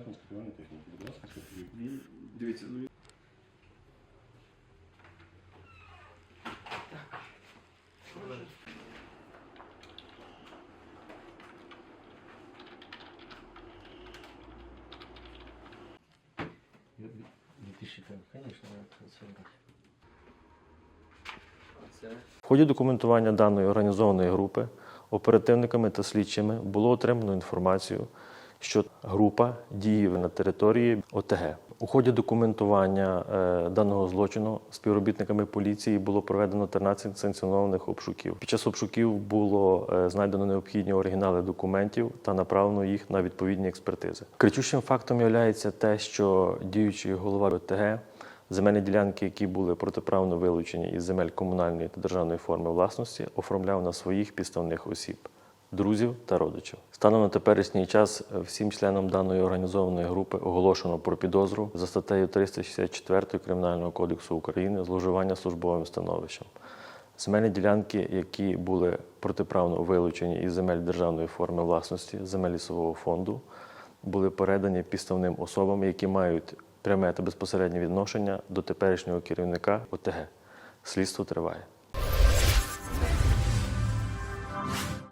Це конспектування техніки. Будь ласка, скопіюйте. Дивіться, ну В ході документування даної організованої групи оперативниками та слідчими було отримано інформацію, що група діє на території ОТГ. У ході документування е, даного злочину співробітниками поліції було проведено 13 санкціонованих обшуків. Під час обшуків було е, знайдено необхідні оригінали документів та направлено їх на відповідні експертизи. Кричущим фактом є те, що діючий голова ОТГ Земельні ділянки, які були протиправно вилучені із земель комунальної та державної форми власності, оформляв на своїх підставних осіб, друзів та родичів. Станом на теперішній час е, всім членам даної організованої групи оголошено про підозру за статтею 364 Кримінального кодексу України зловживання службовим становищем. Земельні ділянки, які були протиправно вилучені із земель державної форми власності, земель лісового фонду, були передані підставним особам, які мають пряме та безпосереднє відношення до теперішнього керівника ОТГ. Слідство триває.